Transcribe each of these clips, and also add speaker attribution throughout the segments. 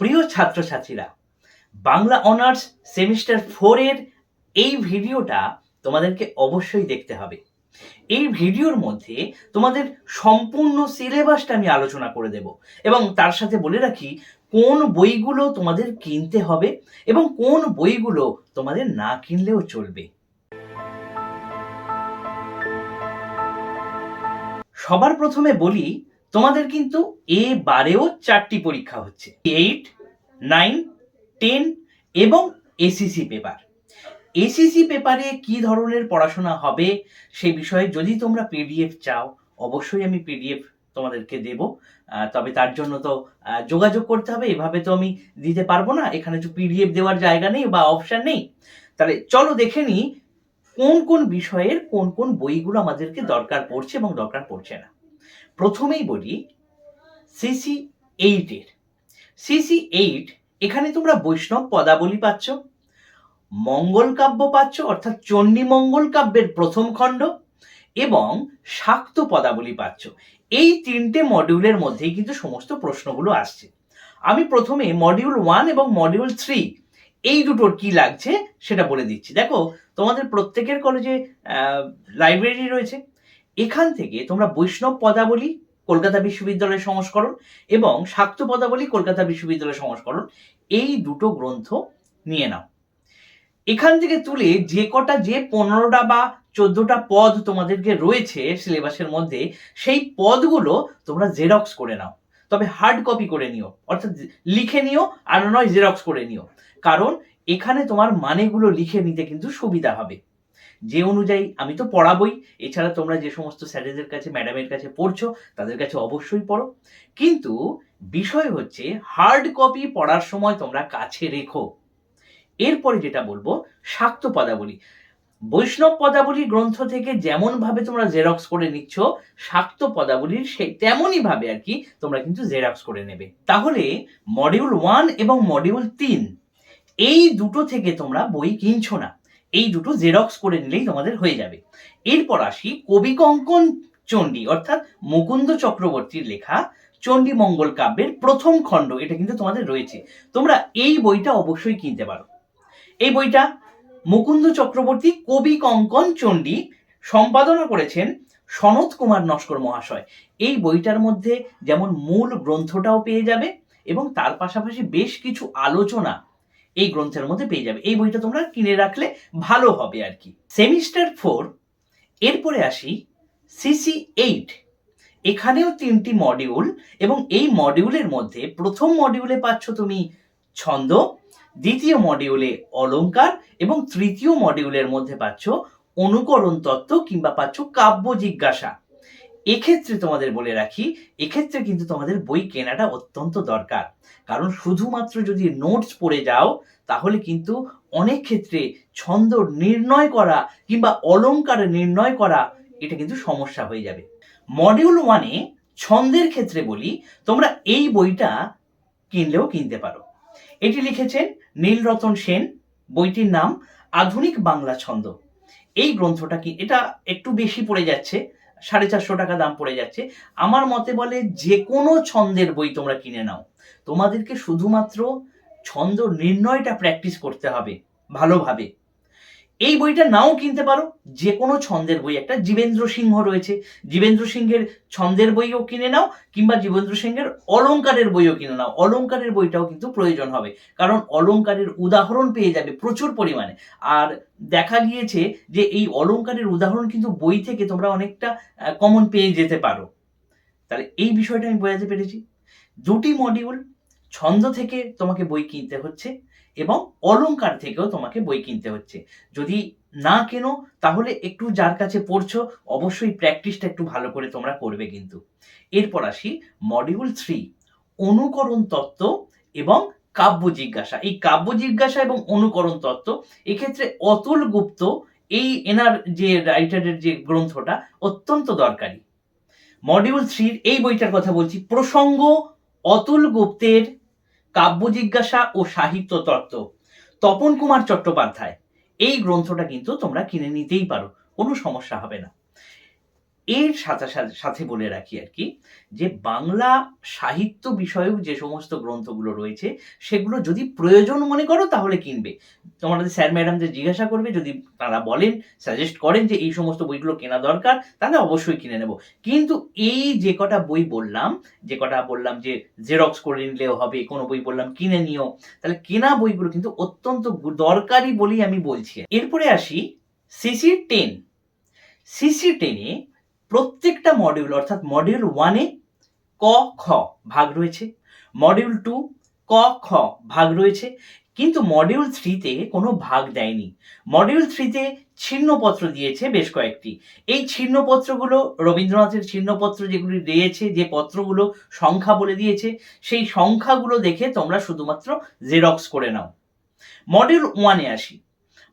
Speaker 1: প্রিয় ছাত্রছাত্রীরা, Bangla honours semester ফোরের এই ভিডিওটা তোমাদেরকে অবশ্যই দেখতে হবে। এই ভিডিওর মধ্যে তোমাদের সম্পূর্ণ সিলেবাসটা আমি আলোচনা করে দেব এবং তার সাথে বলে রাখি, কোন বইগুলো তোমাদের কিনতে হবে এবং কোন বইগুলো তোমাদের না কিনলেও চলবে। সবার প্রথমে বলি তোমাদের কিন্তু এ বারেও চারটি পরীক্ষা হচ্ছে। এইট নাইন টেন এবং এসিসি পেপার এসিসি পেপারে কি ধরনের পড়াশোনা হবে সেই বিষয়ে যদি তোমরা পিডিএফ চাও, অবশ্যই আমি পিডিএফ তোমাদেরকে দেব। তবে তার জন্য তো যোগাযোগ করতে হবে। এভাবে তো আমি দিতে পারব না। এখানে তো পিডিএফ দেওয়ার জায়গা নেই বা অপশন নেই। তাহলে চলো দেখে নিই, কোন কোন বিষয়ের কোন কোন বইগুলো আমাদেরকে দরকার পড়ছে এবং দরকার পড়ছে না। প্রথমেই বলি সিসি এইটের সিসি এইট এখানে তোমরা বৈষ্ণব পদাবলী পাচ্ছ, মঙ্গল কাব্য পাচ্ছ, অর্থাৎ চণ্ডী মঙ্গল কাব্যের প্রথম খণ্ড, এবং শাক্ত পদাবলী পাচ্ছ। এই তিনটে মডিউলের মধ্যেই কিন্তু সমস্ত প্রশ্নগুলো আসছে। আমি প্রথমে মডিউল ওয়ান এবং মডিউল থ্রি এই দুটোর কি লাগছে সেটা বলে দিচ্ছি। দেখো, তোমাদের প্রত্যেকের কলেজে লাইব্রেরি রয়েছে। এখান থেকে তোমরা বৈষ্ণব পদাবলী কলকাতা বিশ্ববিদ্যালয়ের সংস্করণ এবং শাক্ত পদাবলী কলকাতা বিশ্ববিদ্যালয়ের সংস্করণ, এই দুটো গ্রন্থ নিয়ে নাও। এখান থেকে তুলে যে কটা যে পনেরোটা বা চোদ্দটা পদ তোমাদেরকে রয়েছে সিলেবাসের মধ্যে, সেই পদগুলো তোমরা জেরক্স করে নাও। তবে হার্ড কপি করে নিও, অর্থাৎ লিখে নিও আর নয় জেরক্স করে নিও। কারণ এখানে তোমার মানেগুলো লিখে নিতে কিন্তু সুবিধা হবে। যে অনুযায়ী আমি তো পড়াবই, এছাড়া তোমরা যে সমস্ত স্যারেদের কাছে, ম্যাডামের কাছে পড়ছো, তাদের কাছে অবশ্যই পড়ো। কিন্তু বিষয় হচ্ছে হার্ড কপি পড়ার সময় তোমরা কাছে রেখো। এরপরে যেটা বলব, শাক্ত পদাবলী। বৈষ্ণব পদাবলী গ্রন্থ থেকে যেমন ভাবে তোমরা জেরক্স করে নিচ্ছ, শাক্ত পদাবলীর সেই তেমনই ভাবে আর কি তোমরা কিন্তু জেরক্স করে নেবে। তাহলে মডিউল ওয়ান এবং মডিউল তিন, এই দুটো থেকে তোমরা বই কিনছো না। এই দুটো জেরক্স করে নিলেই তোমাদের হয়ে যাবে। এরপর আসি কবি কঙ্কন চণ্ডী, অর্থাৎ মুকুন্দ চক্রবর্তীর লেখা চণ্ডী মঙ্গল কাব্যের প্রথম খণ্ড। এটা কিন্তু তোমাদের রয়েছে। তোমরা এই বইটা অবশ্যই কিনতে পারো। এই বইটা মুকুন্দ চক্রবর্তী কবি কঙ্কন চণ্ডী সম্পাদনা করেছেন সনৎ কুমার নস্কর মহাশয়। এই বইটার মধ্যে যেমন মূল গ্রন্থটাও পেয়ে যাবে এবং তার পাশাপাশি বেশ কিছু আলোচনা এই গ্রন্থের মধ্যে পেয়ে যাবে। এই বইটা তোমরা কিনে রাখলে ভালো হবে আর কি। সেমিস্টার ফোর এরপরে আসি সিসি এইট এখানেও তিনটি মডিউল এবং এই মডিউলের মধ্যে প্রথম মডিউলে পাচ্ছ তুমি ছন্দ, দ্বিতীয় মডিউলে অলঙ্কার এবং তৃতীয় মডিউলের মধ্যে পাচ্ছ অনুকরণ তত্ত্ব কিংবা পাচ্ছ কাব্য জিজ্ঞাসা। এক্ষেত্রে তোমাদের বলে রাখি, এক্ষেত্রে কিন্তু তোমাদের বই কেনাটা অত্যন্ত দরকার। কারণ শুধুমাত্র যদি নোটস পড়ে যাও, তাহলে কিন্তু অনেক ক্ষেত্রে ছন্দ নির্ণয় করা কিংবা অলংকার নির্ণয় করা, এটা কিন্তু সমস্যা হয়ে যাবে। মডিউল ওয়ানে ছন্দের ক্ষেত্রে বলি, তোমরা এই বইটা কিনলেও কিনতে পারো। এটি লিখেছেন নীলরতন সেন, বইটির নাম আধুনিক বাংলা ছন্দ। এই গ্রন্থটা কি, এটা একটু বেশি পড়ে যাচ্ছে। সাড়ে চারশো টাকা দাম পড়ে যাচ্ছে। আমার মতে বলে যে কোনো ছন্দের বই তোমরা কিনে নাও। তোমাদেরকে শুধুমাত্র ছন্দ নির্ণয়টা প্র্যাকটিস করতে হবে ভালোভাবে। এই বইটা নাও কিনতে পারো। যে কোনো ছন্দের বই। একটা জীবেন্দ্র সিংহ রয়েছে। জীবেন্দ্র সিংহের ছন্দের বইও কিনে নাও, কিংবা জীবেন্দ্র সিংহের অলংকারের বইও কিনে নাও। অলংকারের বইটাও কিন্তু প্রয়োজন হবে, কারণ অলংকারের উদাহরণ পেয়ে যাবে প্রচুর পরিমাণে। আর দেখা গিয়েছে যে এই অলংকারের উদাহরণ কিন্তু বই থেকে তোমরা অনেকটা কমন পেয়ে যেতে পারো। তাহলে এই বিষয়টা আমি বোঝাতে পেরেছি। দুটি মডিউল ছন্দ থেকে তোমাকে বই কিনতে হচ্ছে। এবং অলংকার থেকেও তোমাকে বই কিনতে হচ্ছে। যদি না কেনো, তাহলে একটু যার কাছে পড়ছো, অবশ্যই প্র্যাকটিসটা একটু ভালো করে তোমরা করবে কিন্তু। এরপর আসি মডিউল থ্রি অনুকরণ তত্ত্ব এবং কাব্য জিজ্ঞাসা। এই কাব্য জিজ্ঞাসা এবং অনুকরণ তত্ত্ব, এক্ষেত্রে অতুল গুপ্ত এই এনার যে রাইটারের যে গ্রন্থটা অত্যন্ত দরকারি। মডিউল থ্রির এই বইটার কথা বলছি, প্রসঙ্গ অতুল গুপ্তের কাব্য জিজ্ঞাসা ও সাহিত্য তত্ত্ব। তপন কুমার চট্টোপাধ্যায়। এই গ্রন্থটা কিন্তু তোমরা কিনে নিতেই পারো, কোনো সমস্যা হবে না। এর সাথে সাথে- বলে রাখি আর কি, যে বাংলা সাহিত্য বিষয়ক যে সমস্ত গ্রন্থগুলো রয়েছে, সেগুলো যদি প্রয়োজন মনে করো তাহলে কিনবে। তোমাদের স্যার ম্যাডামদের জিজ্ঞাসা করবে, যদি তারা বলেন সাজেস্ট করেন যে এই সমস্ত বইগুলো কেনা দরকার, তাহলে অবশ্যই কিনে নেব। কিন্তু এই যে কটা বই বললাম, যে কটা বললাম যে জেরক্স করে নিলেও হবে, কোনো বই বললাম কিনে নিও, তাহলে কেনা বইগুলো কিন্তু অত্যন্ত দরকারি বলেই আমি বলছি। এরপরে আসি সিসি টেন সিসি টেনে প্রত্যেকটা মডিউল অর্থাৎ মডিউল ওয়ানে ক, খ ভাগ রয়েছে মডিউল টু ক, খ ভাগ রয়েছে, কিন্তু মডিউল থ্রিতে কোনো ভাগ দেয়নি। মডিউল থ্রিতে ছিন্নপত্র দিয়েছে বেশ কয়েকটি। এই ছিন্নপত্রগুলো রবীন্দ্রনাথের ছিন্নপত্র যেগুলি দিয়েছে যে পত্রগুলো সংখ্যা বলে দিয়েছে, সেই সংখ্যাগুলো দেখে তোমরা শুধুমাত্র জেরক্স করে নাও। মডিউল ওয়ানে আসি।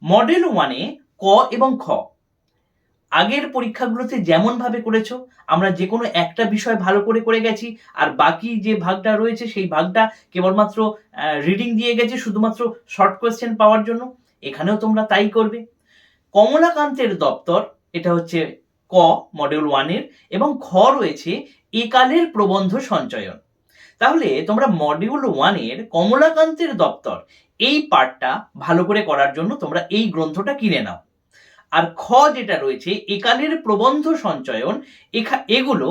Speaker 1: মডেল ওয়ানে ক এবং খ। আগের পরীক্ষাগুলোতে যেমন ভাবে করেছ, আমরা যে কোনো একটা বিষয় ভালো করে করে গেছি, আর বাকি যে ভাগটা রয়েছে সেই ভাগটা কেবলমাত্র রিডিং দিয়ে গেছে শুধুমাত্র শর্ট কোয়েশ্চেন পাওয়ার জন্য। এখানেও তোমরা তাই করবে। কমলাকান্তের দপ্তর, এটা হচ্ছে ক মডিউল ওয়ানের এবং খ রয়েছে একালের প্রবন্ধ সঞ্চয়ন। তাহলে তোমরা মডিউল ওয়ানের কমলাকান্তের দপ্তর, এই পার্টটা ভালো করে করার জন্য তোমরা এই গ্রন্থটা কিনে নাও। আর খ যেটা রয়েছে, একালের প্রবন্ধ সঞ্চয়ন এগুলো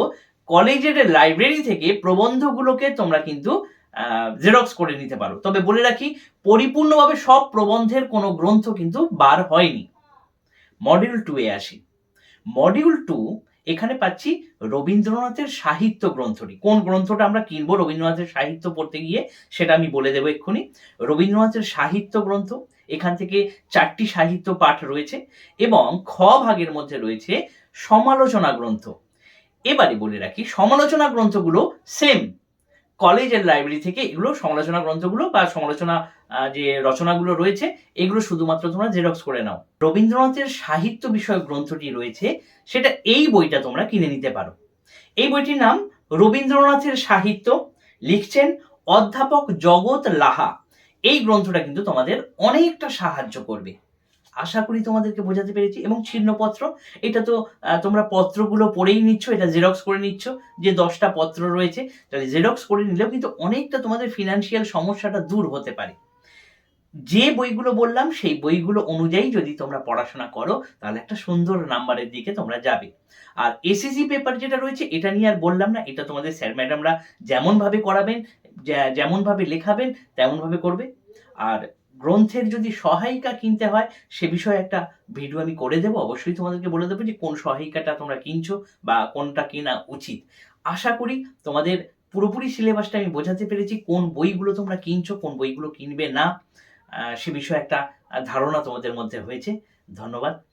Speaker 1: কলেজের লাইব্রেরি থেকে প্রবন্ধগুলোকে তোমরা কিন্তু জেরক্স করে নিতে পারো। তবে বলে রাখি, পরিপূর্ণভাবে সব প্রবন্ধের কোনো গ্রন্থ কিন্তু বার হয়নি। মডিউল টু এ আসি। মডিউল টু এখানে পাচ্ছি রবীন্দ্রনাথের সাহিত্য গ্রন্থটি। কোন গ্রন্থটা আমরা কিনবো? রবীন্দ্রনাথের সাহিত্য পড়তে গিয়ে সেটা আমি বলে দেবো এক্ষুনি। রবীন্দ্রনাথের সাহিত্য গ্রন্থ এখান থেকে চারটি সাহিত্য পাঠ রয়েছে এবং খ ভাগের মধ্যে রয়েছে সমালোচনা গ্রন্থ। এবারে বলে রাখি, সমালোচনা গ্রন্থগুলো সেম কলেজের লাইব্রেরি থেকে এগুলো সমালোচনা গ্রন্থগুলো বা সমালোচনা যে রচনাগুলো রয়েছে, এগুলো শুধুমাত্র তোমরা জেরক্স করে নাও। রবীন্দ্রনাথের সাহিত্য বিষয়ক গ্রন্থটি রয়েছে, সেটা এই বইটা তোমরা কিনে নিতে পারো। এই বইটির নাম রবীন্দ্রনাথের সাহিত্য, লিখছেন অধ্যাপক জগৎ লাহা। এই গ্রন্থটা কিন্তু তোমাদের অনেকটা সাহায্য করবে। আশা করি তোমাদেরকে বোঝাতে পেরেছি। এবং ছিন্নপত্র, এটা তো তোমরা পত্রগুলো পড়েই নিচ্ছ, এটা জেরক্স করে নিচ্ছ, যে দশটা পত্র রয়েছে, তাহলে জেরক্স করে নিলেও কিন্তু অনেকটা তোমাদের ফিনান্সিয়াল সমস্যাটা দূর হতে পারে। যে বইগুলো বললাম, সেই বইগুলো অনুযায়ী যদি তোমরা পড়াশোনা করো, তাহলে একটা সুন্দর নাম্বারের দিকে তোমরা যাবে। আর এসএসসি পেপার যেটা রয়েছে, এটা নিয়ে আর বললাম না, এটা তোমাদের স্যার ম্যাডামরা যেমন ভাবে করাবেন যে- যেমন ভাবে লেখাবেন তেমন ভাবে করবে। আর গ্রন্থের যদি সহায়িকা কিনতে হয়, সে বিষয়ে একটা ভিডিও আমি করে দেবো। অবশ্যই তোমাদেরকে বলে দেবো যে, কোন সহায়িকাটা তোমরা কিনছো বা কোনটা কেনা উচিত। আশা করি তোমাদের পুরোপুরি সিলেবাসটা আমি বোঝাতে পেরেছি, কোন বইগুলো তোমরা কিনছো, কোন বইগুলো কিনবে না সে বিষয়ে একটা ধারণা তোমাদের মধ্যে হয়েছে। ধন্যবাদ।